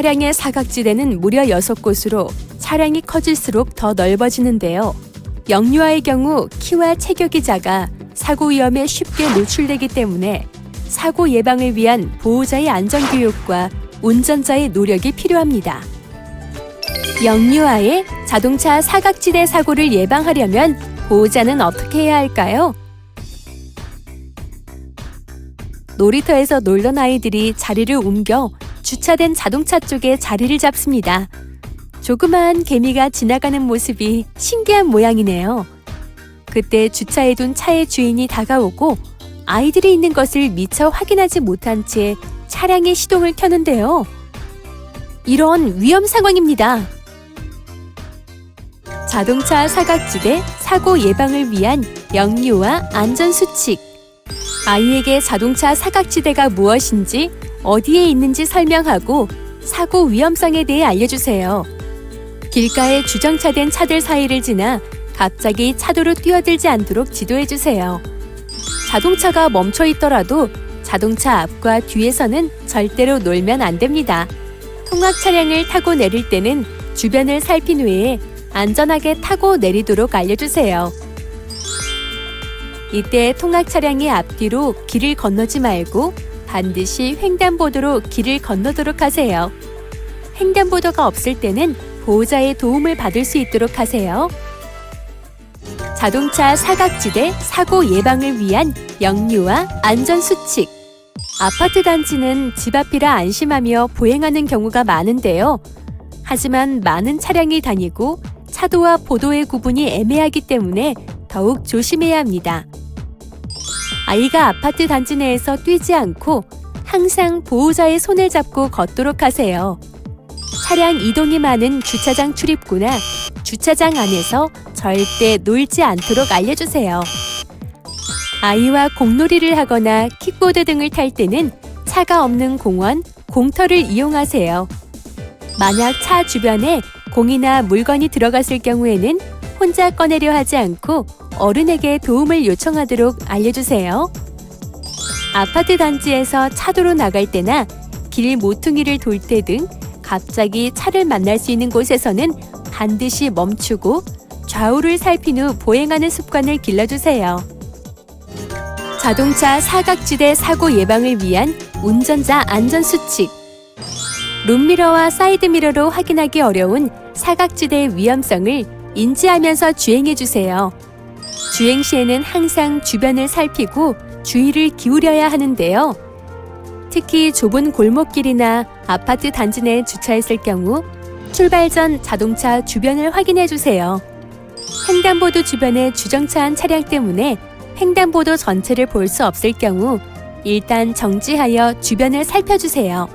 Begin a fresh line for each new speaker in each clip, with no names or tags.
차량의 사각지대는 무려 6곳으로 차량이 커질수록 더 넓어지는데요. 영유아의 경우 키와 체격이 작아 사고 위험에 쉽게 노출되기 때문에 사고 예방을 위한 보호자의 안전교육과 운전자의 노력이 필요합니다. 영유아의 자동차 사각지대 사고를 예방하려면 보호자는 어떻게 해야 할까요? 놀이터에서 놀던 아이들이 자리를 옮겨 주차된 자동차 쪽에 자리를 잡습니다. 조그마한 개미가 지나가는 모습이 신기한 모양이네요. 그때 주차해둔 차의 주인이 다가오고 아이들이 있는 것을 미처 확인하지 못한 채 차량의 시동을 켜는데요. 이런 위험 상황입니다. 자동차 사각지대 사고 예방을 위한 영유아 안전 수칙. 아이에게 자동차 사각지대가 무엇인지 어디에 있는지 설명하고 사고 위험성에 대해 알려주세요. 길가에 주정차된 차들 사이를 지나 갑자기 차도로 뛰어들지 않도록 지도해주세요. 자동차가 멈춰 있더라도 자동차 앞과 뒤에서는 절대로 놀면 안 됩니다. 통학 차량을 타고 내릴 때는 주변을 살핀 후에 안전하게 타고 내리도록 알려주세요. 이때 통학 차량의 앞뒤로 길을 건너지 말고 반드시 횡단보도로 길을 건너도록 하세요. 횡단보도가 없을 때는 보호자의 도움을 받을 수 있도록 하세요. 자동차 사각지대 사고 예방을 위한 영유아 안전 수칙. 아파트 단지는 집 앞이라 안심하며 보행하는 경우가 많은데요. 하지만 많은 차량이 다니고 차도와 보도의 구분이 애매하기 때문에 더욱 조심해야 합니다. 아이가 아파트 단지 내에서 뛰지 않고 항상 보호자의 손을 잡고 걷도록 하세요. 차량 이동이 많은 주차장 출입구나 주차장 안에서 절대 놀지 않도록 알려주세요. 아이와 공놀이를 하거나 킥보드 등을 탈 때는 차가 없는 공원, 공터를 이용하세요. 만약 차 주변에 공이나 물건이 들어갔을 경우에는 혼자 꺼내려 하지 않고 어른에게 도움을 요청하도록 알려주세요. 아파트 단지에서 차도로 나갈 때나 길 모퉁이를 돌 때 등 갑자기 차를 만날 수 있는 곳에서는 반드시 멈추고 좌우를 살핀 후 보행하는 습관을 길러주세요. 자동차 사각지대 사고 예방을 위한 운전자 안전 수칙. 룸미러와 사이드미러로 확인하기 어려운 사각지대의 위험성을 인지하면서 주행해 주세요. 주행 시에는 항상 주변을 살피고 주의를 기울여야 하는데요. 특히 좁은 골목길이나 아파트 단지 내에 주차했을 경우 출발 전 자동차 주변을 확인해 주세요. 횡단보도 주변에 주정차한 차량 때문에 횡단보도 전체를 볼 수 없을 경우 일단 정지하여 주변을 살펴주세요.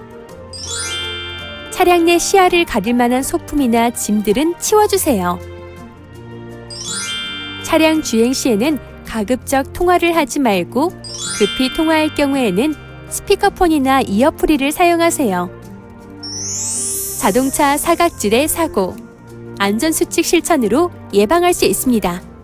차량 내 시야를 가릴 만한 소품이나 짐들은 치워주세요. 차량 주행 시에는 가급적 통화를 하지 말고 급히 통화할 경우에는 스피커폰이나 이어프리를 사용하세요. 자동차 사각지대 사고 안전수칙 실천으로 예방할 수 있습니다.